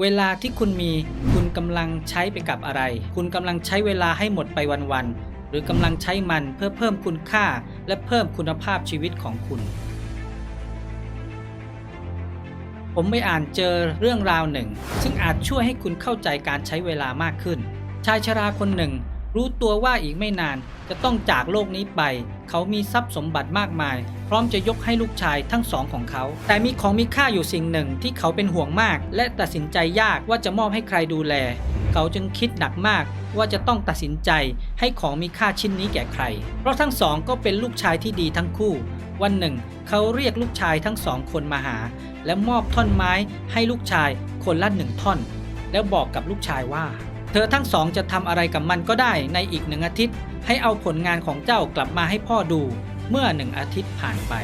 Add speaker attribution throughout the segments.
Speaker 1: เวลาที่คุณมีคุณกำลังใช้ไปกับอะไร คุณกำลังใช้เวลาให้หมดไปวันๆ หรือกำลังใช้มันเพื่อเพิ่มคุณค่าและเพิ่มคุณภาพชีวิตของคุณ ผมไปอ่านเจอเรื่องราวหนึ่ง ซึ่งอาจช่วยให้คุณเข้าใจการใช้เวลามากขึ้น ชายชราคนหนึ่ง รู้ตัวว่าอีกไม่นาน จะต้องจากโลกนี้ไป เขามีทรัพย์สมบัติมากมาย พร้อมจะยกให้ลูกชายทั้งสองของเขา แต่มีของมีค่าอยู่สิ่งหนึ่งที่เขาเป็นห่วงมาก และตัดสินใจยากว่าจะมอบให้ใครดูแล เขาจึงคิดหนักมากว่าจะต้องตัดสินใจให้ของมีค่าชิ้นนี้แก่ใคร เพราะทั้งสองก็เป็นลูกชายที่ดีทั้งคู่ วันหนึ่ง เขาเรียกลูกชายทั้งสองคนมาหา และมอบท่อนไม้ให้ลูกชายคนละหนึ่งท่อน แล้วบอกกับลูกชายว่า เธอทั้งสองจะทำอะไรกับมันก็ได้ในอีกหนึ่งอาทิตย์ ให้เอาผลงานของเจ้ากลับมาให้พ่อดู เมื่อหนึ่งอาทิตย์ผ่านไป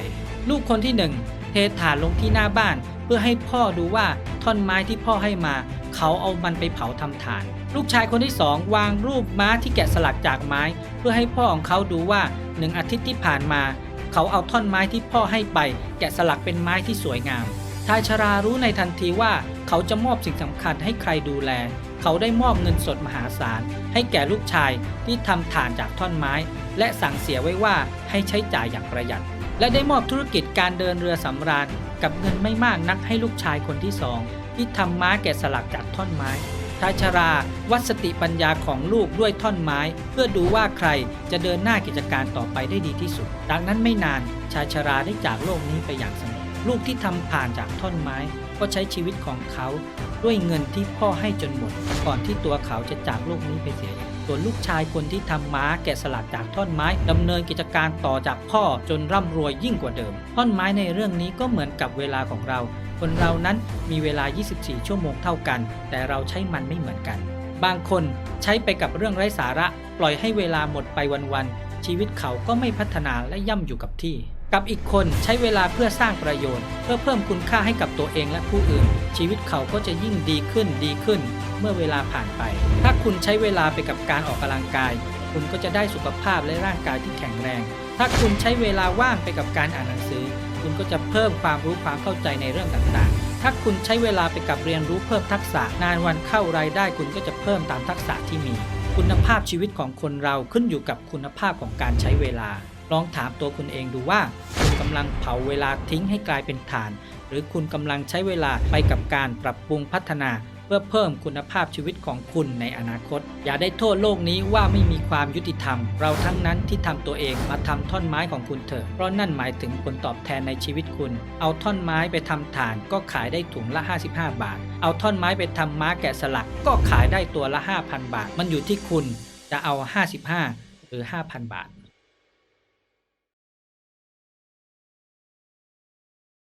Speaker 1: ลูกคนที่หนึ่งเทถ่านลงที่หน้าบ้าน เพื่อให้พ่อดูว่าท่อนไม้ที่พ่อให้มา เขาเอามันไปเผาทำถ่าน ลูกชายคนที่สองวางรูปม้าที่แกะสลักจากไม้ เพื่อให้พ่อของเขาดูว่าหนึ่งอาทิตย์ที่ผ่านมา เขาเอาท่อนไม้ที่พ่อให้ไป แกะสลักเป็นไม้ที่สวยงามชายชรารู้ในทันทีว่า เขาจะมอบสิ่งสำคัญให้ใครดูแล เขาได้มอบเงินสดมหาศาล ให้แก่ลูกชายที่ทำฐานจากท่อนไม้ และสั่งเสียไว้ว่าให้ใช้จ่ายอย่างประหยัด และได้มอบธุรกิจการเดินเรือสำราญ กับเงินไม่มากนักให้ลูกชายคนที่สองที่ทำม้าแกะสลักจากท่อนไม้ชายชราวัดสติปัญญาของลูกด้วยท่อนไม้ เพื่อดูว่าใครจะเดินหน้ากิจการต่อไปได้ดีที่สุด ดังนั้นไม่นานชายชราได้จากโลกนี้ไปอย่างสงบลูกที่ทำผ่านจากท่อนไม้ ก็ใช้ชีวิตของเขาด้วยเงินที่พ่อให้จนหมด ก่อนที่ตัวเขาจะจากโลกนี้ไปเสียส่วนลูกชายคนที่ทำม้าแกะสลักจากท่อนไม้ดำเนินกิจการต่อจากพ่อจนร่ำรวยยิ่งกว่าเดิม ท่อนไม้ในเรื่องนี้ก็เหมือนกับเวลาของเรา คนเรานั้นมีเวลา 24 ชั่วโมงเท่ากัน แต่เราใช้มันไม่เหมือนกัน บางคนใช้ไปกับเรื่องไร้สาระ ปล่อยให้เวลาหมดไปวันๆชีวิตเขาก็ไม่พัฒนาและย่ำอยู่กับที่ กับอีกคนใช้เวลาเพื่อสร้างประโยชน์ เพื่อเพิ่มคุณค่าให้กับตัวเองและผู้อื่น ชีวิตเขาก็จะยิ่งดีขึ้นดีขึ้น เมื่อเวลาผ่านไป ถ้าคุณใช้เวลาไปกับการออกกำลังกาย คุณก็จะได้สุขภาพและร่างกายที่แข็งแรง ถ้าคุณใช้เวลาว่างไปกับการอ่านหนังสือ คุณก็จะเพิ่มความรู้ความเข้าใจในเรื่องต่างๆ ถ้าคุณใช้เวลาไปกับเรียนรู้เพิ่มทักษะนานวันเข้ารายได้ คุณก็จะเพิ่มตามทักษะที่มี คุณภาพชีวิตของคนเราขึ้นอยู่กับคุณภาพของการใช้เวลา ลองถามตัวคุณเองดูว่า คุณกำลังเผาเวลาทิ้งให้กลายเป็นถ่าน หรือคุณกำลังใช้เวลาไปกับการปรับปรุงพัฒนา เพื่อเพิ่มคุณภาพชีวิตของคุณในอนาคต อย่าได้โทษโลกนี้ว่าไม่มีความยุติธรรม เราทั้งนั้นที่ทำตัวเองมาทำท่อนไม้ของคุณเถอะเพราะนั่นหมายถึงผลตอบแทนในชีวิตคุณ เอาท่อนไม้ไปทำถ่านก็ขายได้ถุงละ 55 บาท เอาท่อนไม้ไปทำม้าแกะสลัก ก็ขายได้ตัวละ 5,000 บาท มันอยู่ที่คุณจะเอา 55 หรือ 5,000 บาท